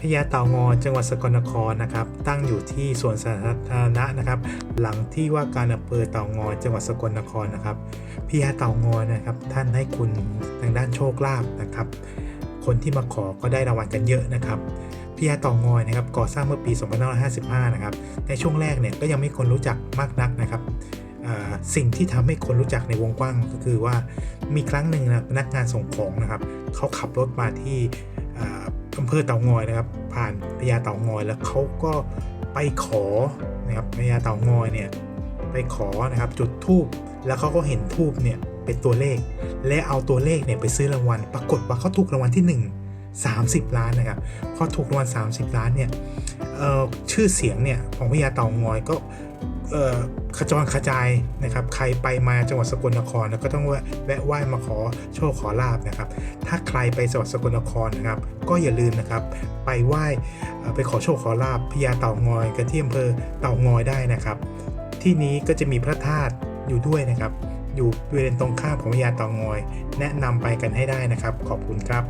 พญาเต่างอยจังหวัดสกลนครนะครับ ตั้งอยู่ที่สวนสาธารณะนะครับ หลังที่ว่าการอำเภอเต่างอยจังหวัดสกลนครนะครับพญาเต่างอยนะครับ ท่านให้คุณทางด้านโชคลาภนะครับ คนที่มาขอก็ได้รางวัลกันเยอะนะครับพญาเต่างอยนะครับก่อสร้างเมื่อปี 2555 นะครับ ในช่วงแรกเนี่ยก็ยังไม่คนรู้จักมากนักนะครับสิ่งที่ทำให้คนรู้จักในวงกว้างก็คือว่ามีครั้งหนึ่งนะพนักงานส่งของนะครับเขาขับรถมาที่ อำเภอเต่างอยนะครับ ผ่านพญาเต่างอยแล้วเขาก็ไปขอนะครับพญาเต่างอยเนี่ยไปขอนะครับจุดทูบแล้วเขาก็เห็นทูบเนี่ยเป็นตัวเลข และเอาตัวเลขเนี่ยไปซื้อรางวัล ปรากฏว่าเขาถูกรางวัลที่ 1 30 ล้านนะครับพอถูกรางวัล30 ล้านเนี่ยชื่อเสียงเนี่ยของพญาเต่างอยก็ ขจรกระจายนะครับ ใครไปมาจังหวัดสกลนครนะก็ต้องแวะไหว้มาขอโชคขอลาบนะครับ ถ้าใครไปจังหวัดสกลนครนะครับ ก็อย่าลืมนะครับ ไปไหว้ไปขอโชคขอลาบพญาเต่างอยกันที่อำเภอเต่างอยได้นะครับ ที่นี้ก็จะมีพระธาตุอยู่ด้วยนะครับ อยู่บริเวณตรงข้ามของพญาเต่างอย แนะนำไปกันให้ได้นะครับ ขอบคุณครับ